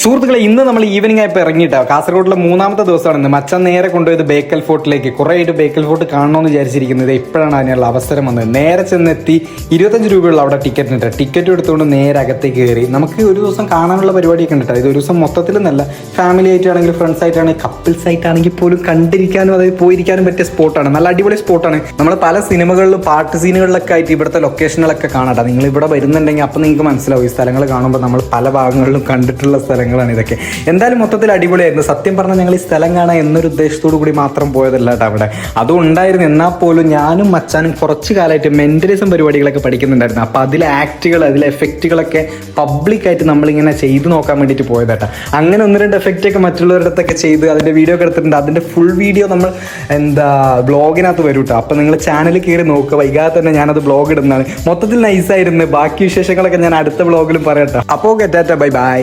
സുഹൃത്തുക്കളെ ഇന്ന് നമ്മൾ ഈവനിങ് ആയപ്പോൾ ഇറങ്ങിയിട്ടാണ് കാസർഗോഡിലെ മൂന്നാമത്തെ ദിവസമാണ് ഇന്ന്. മച്ച നേരെ കൊണ്ടുപോയത് ബേക്കൽ ഫോർട്ടിലേക്ക് കുറേ ആയിട്ട് ബേക്കൽ ഫോർട്ട് കാണണമെന്ന് വിചാരിച്ചിരിക്കുന്നത് ഇപ്പോഴാണ് അതിനുള്ള അവസരം വന്നത്. നേരെ ചെന്നെത്തി ഇരുപത്തഞ്ച് രൂപയുള്ള അവിടെ ടിക്കറ്റ് ഉണ്ട് ടിക്കറ്റ് എടുത്തുകൊണ്ട് നേരെ അകത്തേക്ക് കയറി. നമുക്ക് ഒരു ദിവസം കാണാനുള്ള പരിപാടിയൊക്കെ ഉണ്ട് ഇത് ഒരു ദിവസം മൊത്തത്തിൽ നല്ല ഫാമിലി ആയിട്ടാണെങ്കിൽ ഫ്രണ്ട്സ് ആയിട്ടാണെങ്കിൽ കപ്പിൾസ് ആയിട്ടാണെങ്കിൽ പോലും കണ്ടിരിക്കാനും അതായത് പോയിരിക്കാനും പറ്റിയ സ്പോട്ടാണ് നല്ല അടിപൊളി സ്പോട്ടാണ് നമ്മൾ പല സിനിമകളിലും പാട്ട് സീനുകളിലൊക്കെ ആയിട്ട് ഇവിടുത്തെ ലൊക്കേഷനുകളൊക്കെ കാണാം നിങ്ങൾ ഇവിടെ വരുന്നുണ്ടെങ്കിൽ അപ്പം നിങ്ങൾക്ക് മനസ്സിലാവും. ഈ സ്ഥലങ്ങൾ കാണുമ്പോൾ നമ്മൾ പല ഭാഗങ്ങളിലും കണ്ടിട്ടുള്ള സ്ഥലങ്ങളാണ് ഇതൊക്കെ. എന്തായാലും മൊത്തത്തിൽ അടിപൊളിയായിരുന്നു. സത്യം പറഞ്ഞാൽ ഞങ്ങൾ ഈ സ്ഥലം കാണാൻ എന്നൊരു ഉദ്ദേശത്തോടു കൂടി മാത്രം പോയതല്ല അവിടെ. അതും ഉണ്ടായിരുന്നു. എന്നാൽ പോലും ഞാനും മച്ചാനും കുറച്ച് കാലമായിട്ട് മെന്റലിസം പരിപാടികളൊക്കെ പഠിക്കുന്നുണ്ടായിരുന്നു. അപ്പോൾ അതിലെ ആക്റ്റുകൾ അതിലെ എഫക്റ്റുകളൊക്കെ പബ്ലിക്കായിട്ട് നമ്മളിങ്ങനെ ചെയ്തു നോക്കാൻ വേണ്ടിയിട്ട് പോയതാട്ടാ. അങ്ങനെ ഒന്ന് രണ്ട് എഫക്റ്റൊക്കെ മറ്റുള്ളവരുടെ അടുത്തൊക്കെ ചെയ്ത് അതിന്റെ വീഡിയോ ഒക്കെ എടുത്തിട്ടുണ്ട്. അതിന്റെ ഫുൾ വീഡിയോ നമ്മൾ എന്താ ബ്ലോഗിനകത്ത് വരും കേട്ടോ അപ്പോൾ നിങ്ങൾ ചാനലിൽ കയറി നോക്കുക. വൈകാതെ തന്നെ ഞാനത് ബ്ലോഗ് ഇടുന്നതാണ്. മൊത്തത്തിൽ നൈസായിരുന്നു ബാക്കി വിശേഷങ്ങളൊക്കെ ഞാൻ അടുത്ത ബ്ലോഗിലും പറയട്ടോ. അപ്പോൾ ഗെറ്റാറ്റ ബൈ ബൈ